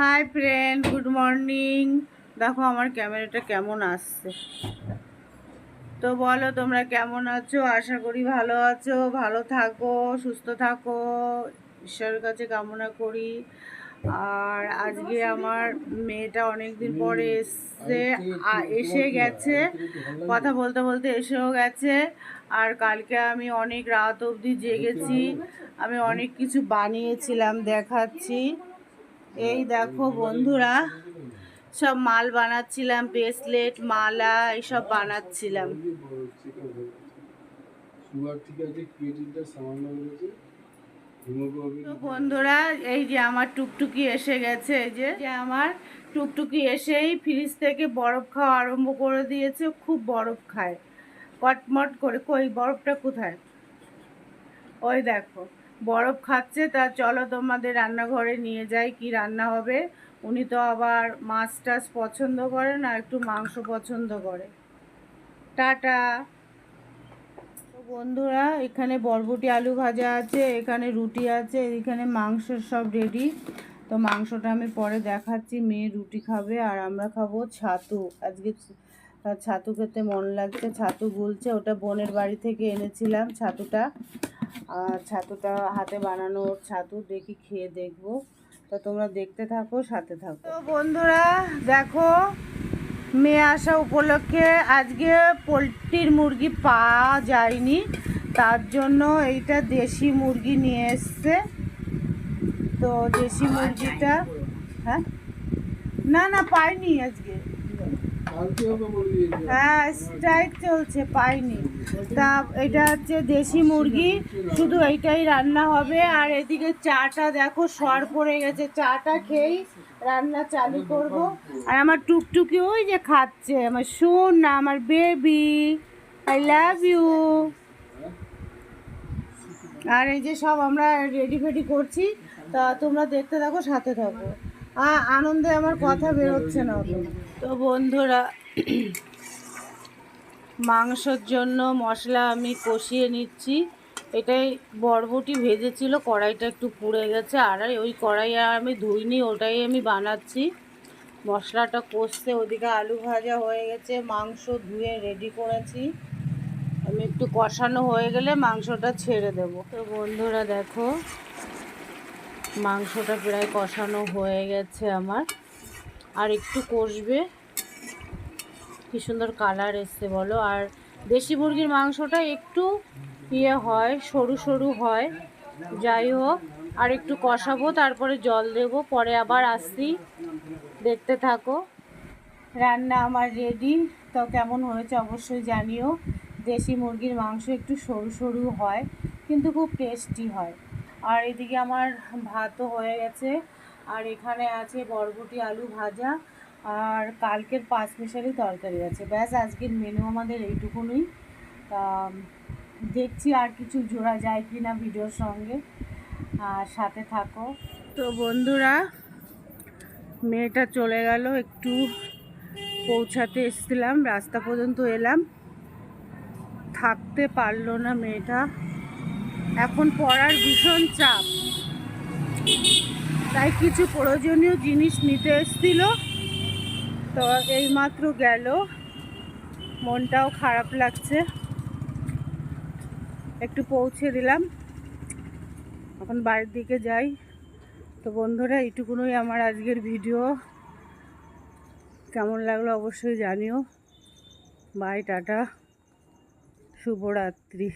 Hi friend good morning দেখো, আমার ক্যামেরাটা কেমন আসছে? তো বলো, তোমরা কেমন আছো? আশা করি ভালো আছো। ভালো থাকো, সুস্থ থাকো। ঈশ্বরের কাছে কামনা করি। আর আজকে আমার মেয়েটা অনেক দিন পরে এসছে এসে গেছে। কথা বলতে বলতে এসেও গেছে। আর কালকে আমি অনেক রাত অবধি জেগেছি। আমি অনেক কিছু বানিয়েছিলাম, দেখাচ্ছি। এই দেখো বন্ধুরা, সব মাল বানাচ্ছিলাম ব্রেসলেট মালা, এইসব বানাচ্ছিলাম। বন্ধুরা, এই যে আমার টুকটুকি এসে গেছে, এই যে আমার টুকটুকি এসেই ফ্রিজ থেকে বরফ খাওয়া আরম্ভ করে দিয়েছে, খুব বরফ খায়। কটমট করে, কই, বরফটা কোথায়? ওই দেখো। বরফ খাচ্ছে, তা চলো তোমাদের রান্নাঘরে নিয়ে যাই কি রান্না হবে। উনি তো আবার মাছ টাছ পছন্দ করে না একটু মাংস পছন্দ করে। টাটা। তো বন্ধুরা, এখানে বরবটি আলু ভাজা আছে, এখানে রুটি আছে, এখানে মাংস সব রেডি তো মাংসটা আমি পরে দেখাচ্ছি, মেয়ে রুটি খাবে আর আমরা খাব ছাতু। আজকে ছাতু খেতে মন লাগছে, ছাতু গুলছে, ওটা বোনের বাড়ি থেকে এনেছিলাম ছাতুটা। আর ছাতুটা হাতে বানানো ছাতু, দেখি খেয়ে দেখব। তো তোমরা দেখতে থাকো, সাথে থাকো। তো বন্ধুরা, দেখো, মেয়ে আসা উপলক্ষে আজকে পোলট্রির মুরগি পাওয়া যায়নি। তার জন্য এইটা দেশি মুরগি নিয়ে এসছে। তো দেশি মুরগিটা হ্যাঁ? না না, পাইনি আজকে কালকে হবে বলে দিয়েছে হ্যাঁ স্ট্রাইক চলছে, পাইনি। তা এটা হচ্ছে দেশি মুরগি, শুধু এইটাই রান্না হবে। আর এদিকে চাটা দেখো, সর পড়ে গেছে। চাটা খেয়েই রান্না চালু করব। আর আমার টুকটুকি ওই যে খাচ্ছে, আমার শোন না আমার বেবি আই লাভ ইউ আর এই যে সব আমরা রেডি ফেডি করছি, তা তোমরা দেখতে থাকো, সাথে থাকো। আনন্দে আমার কথা বেরোচ্ছে না। তো বন্ধুরা, মাংসর জন্য মশলা আমি কষিয়ে নিচ্ছি। এটাই বরবটি ভেজেছিল, কড়াইটা একটু পুড়ে গেছে। আর ওই কড়াই আমি ধুইনি, ওটাই আমি বানাচ্ছি। মশলাটা কষতে ওদিকে আলু ভাজা হয়ে গেছে, মাংস ধুয়ে রেডি করেছি। আমি একটু কষানো হয়ে গেলে মাংসটা ছেড়ে দেবো। তো বন্ধুরা দেখো মাংসটা প্রায় কষানো হয়ে গেছে আমার। আর একটু কষবে। কি সুন্দর কালার এসছে বলো। আর দেশি মুরগির মাংসটা একটু ইয়ে হয়, সরু সরু হয়। যাই হোক, আর একটু কষাবো, তারপরে জল দেব। পরে আবার আসছি দেখতে থাকো। রান্না আমার রেডি তো কেমন হয়েছে অবশ্যই জানিও। দেশি মুরগির মাংস একটু সরু সরু হয়, কিন্তু খুব টেস্টি হয়। আর এদিকে আমার ভাতও হয়ে গেছে। আর এখানে আছে বরবটি আলু ভাজা আর কালকের পাঁচ মিশালি তরকারি আছে। ব্যাস, আজকের মেনু আমাদের এইটুকুনই। তা, দেখছি আর কিছু জোড়া যায় কি না ভিডিওর সঙ্গে। আর সাথে থাকো। তো বন্ধুরা, মেয়েটা চলে গেল, একটু পৌঁছাতে এসেছিলাম, রাস্তা পর্যন্ত এলাম। থাকতে পারল না মেয়েটা। এখন পড়ার ভীষণ চাপ। তাই কিছু প্রয়োজনীয় জিনিস নিতে এসেছিল। তো এইমাত্র গেল। মনটাও খারাপ লাগছে। একটু পৌঁছে দিলাম। এখন বাড়ির দিকে যাই। তো বন্ধুরা, এইটুকুনই আমার আজকের ভিডিও। কেমন লাগল অবশ্যই জানিও। বাই, টাটা। শুভরাত্রি।